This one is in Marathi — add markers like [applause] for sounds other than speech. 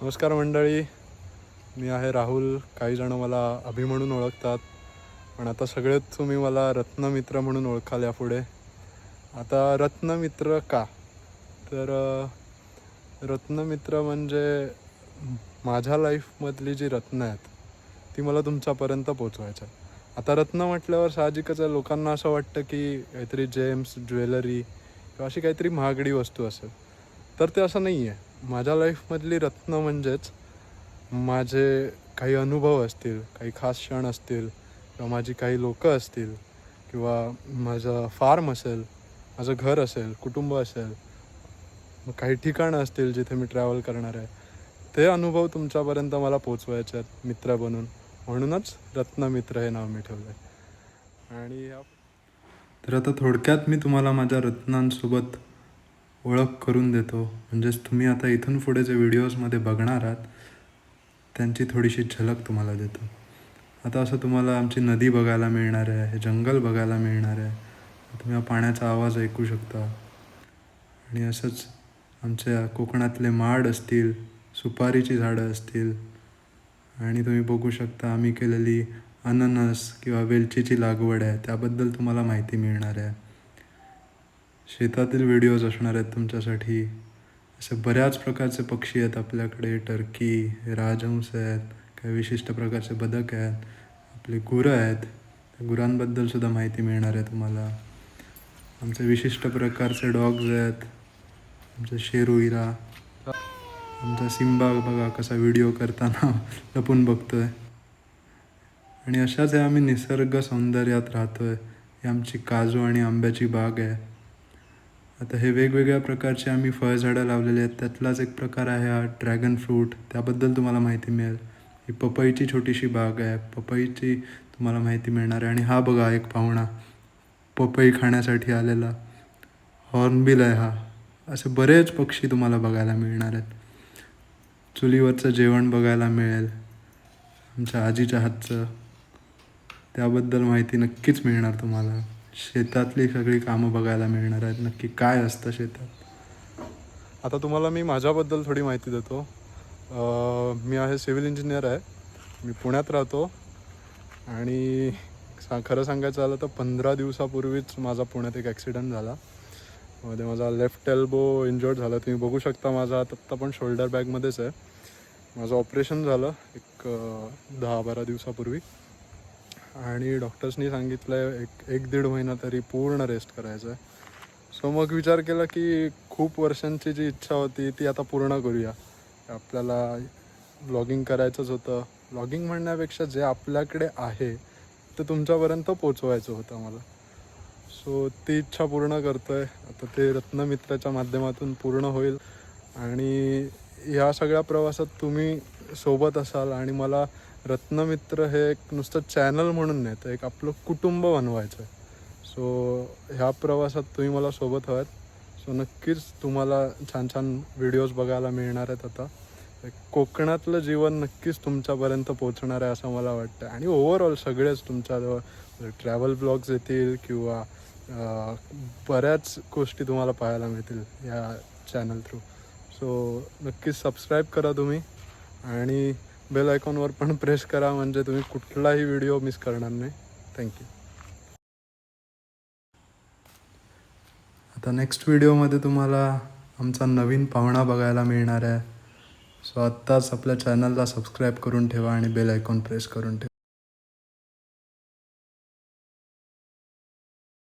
नमस्कार मंडळी. मी आहे राहुल. काही जण मला अभि म्हणून ओळखतात. पण आता सगळेच तुम्ही मला रत्नमित्र म्हणून ओळखाल यापुढे. आता रत्नमित्र का? तर रत्नमित्र म्हणजे माझ्या लाईफमधली जी रत्न आहेत ती मला तुमच्यापर्यंत पोचवायचं आहे आता रत्न म्हटल्यावर साहजिकच लोकांना असं वाटतं की काहीतरी जेम्स ज्वेलरी किंवा अशी काहीतरी महागडी वस्तू असेल. तर ते असं नाही आहे माझ्या लाईफमधली रत्न म्हणजेच माझे काही अनुभव असतील काही खास क्षण असतील किंवा माझी काही लोकं असतील किंवा माझं फार्म असेल माझं घर असेल कुटुंब असेल मग काही ठिकाणं असतील जिथे मी ट्रॅव्हल करणार आहे ते अनुभव तुमच्यापर्यंत मला पोचवायचे आहेत मित्र बनून. म्हणूनच रत्नमित्र हे नाव मी ठेवलं आहे आणि या तर आता थोडक्यात मी तुम्हाला माझ्या रत्नांसोबत ओळख करून देतो. म्हणजेच तुम्ही आता इथून पुढे जे व्हिडिओजमध्ये बघणार आहात त्यांची थोडीशी झलक तुम्हाला देतो. आता असं तुम्हाला आमची नदी बघायला मिळणार आहे हे जंगल बघायला मिळणार आहे. तुम्ही पाण्याचा आवाज ऐकू शकता. आणि असंच आमच्या कोकणातले माड असतील सुपारीची झाडं असतील आणि तुम्ही बघू शकता आम्ही केलेली अननस किंवा वेलचीची लागवड आहे त्याबद्दल तुम्हाला माहिती मिळणार आहे. शेतातील व्हिडिओज असणार आहेत तुमच्यासाठी. असे बऱ्याच प्रकारचे पक्षी आहेत आपल्याकडे. टर्की राजहंस आहेत काही विशिष्ट प्रकारचे बदक आहेत आपली गुरं आहेत. त्या गुरांबद्दल सुद्धा माहिती मिळणार आहे तुम्हाला. आमचे विशिष्ट प्रकारचे डॉग्स आहेत. आमचा शेरू हिरा आमचा सिम्बा बघा कसा व्हिडिओ करताना [laughs] लपून बघतोय. आणि अशाच आहे आम्ही निसर्ग सौंदर्यात राहतोय. ही आमची काजू आणि आंब्याची बाग आहे. आता हे वेगवेगळ्या प्रकारचे आम्ही फळझाडं लावलेले आहेत. त्यातलाच एक प्रकार आहे हा ड्रॅगन फ्रूट. त्याबद्दल तुम्हाला माहिती मिळेल. ही पपईची छोटीशी बाग आहे. पपईची तुम्हाला माहिती मिळणार आहे. आणि हा बघा एक पाहुणा. पपई खाण्यासाठी आलेला. हॉर्नबिल आहे हा. असे बरेच पक्षी तुम्हाला बघायला मिळणार आहेत. चुलीवरचं जेवण बघायला मिळेल. आमच्या आजीच्या हातचं. त्याबद्दल माहिती नक्कीच मिळणार तुम्हाला. शेतातली सगळी कामं बघायला मिळणार आहेत. नक्की काय असतं शेतात? आता तुम्हाला मी माझ्याबद्दल थोडी माहिती देतो. मी आहे सिव्हिल इंजिनियर आहे. मी पुण्यात राहतो. आणि सा खरं सांगायचं झालं तर पंधरा दिवसापूर्वीच माझा पुण्यात एक ॲक्सिडंट झाला. मध्ये माझा लेफ्ट एल्बो इंजर्ड झाला. तुम्ही बघू शकता माझा आत्ता पण शोल्डर बॅगमध्येच आहे. माझं ऑपरेशन झालं एक दहा बारा दिवसापूर्वी. आणि डॉक्टर्सनी सांगितलं आहे एक एक दीड महिना तरी पूर्ण रेस्ट करायचं आहे सो मग विचार केला की खूप वर्षांची जी इच्छा होती ती आता पूर्ण करूया. आपल्याला ब्लॉगिंग करायचंच होतं. ब्लॉगिंग म्हणण्यापेक्षा जे आपल्याकडे आहे ते तुमच्यापर्यंत पोचवायचं होतं मला सो ती इच्छा पूर्ण करतो आहे आता ते रत्नमित्राच्या माध्यमातून पूर्ण होईल. आणि ह्या सगळ्या प्रवासात तुम्ही सोबत असाल आणि मला रत्नमित्र हे एक नुसतं चॅनल म्हणून नाही तर एक आपलं कुटुंब बनवायचं आहे. सो ह्या प्रवासात तुम्ही मला सोबत हवात. सो नक्कीच तुम्हाला छान छान व्हिडिओज बघायला मिळणार आहेत आता. एक कोकणातलं जीवन नक्कीच तुमच्यापर्यंत पोचणार आहे असं मला वाटतं आणि ओव्हरऑल सगळेच तुमच्याजवळ म्हणजे ट्रॅव्हल ब्लॉग्स येतील किंवा बऱ्याच गोष्टी तुम्हाला पाहायला मिळतील या चॅनल थ्रू सो नक्कीच सबस्क्राईब करा तुम्ही. आणि बेल आयकॉनवर पण प्रेस करा म्हणजे तुम्ही कुठलाही व्हिडिओ मिस करणार नाही. थँक्यू आता नेक्स्ट व्हिडिओमध्ये तुम्हाला आमचा नवीन पाहुणा बघायला मिळणार आहे. सो आत्ताच आपल्या चॅनलला सबस्क्राईब करून ठेवा आणि बेल आयकॉन प्रेस करून ठेवा.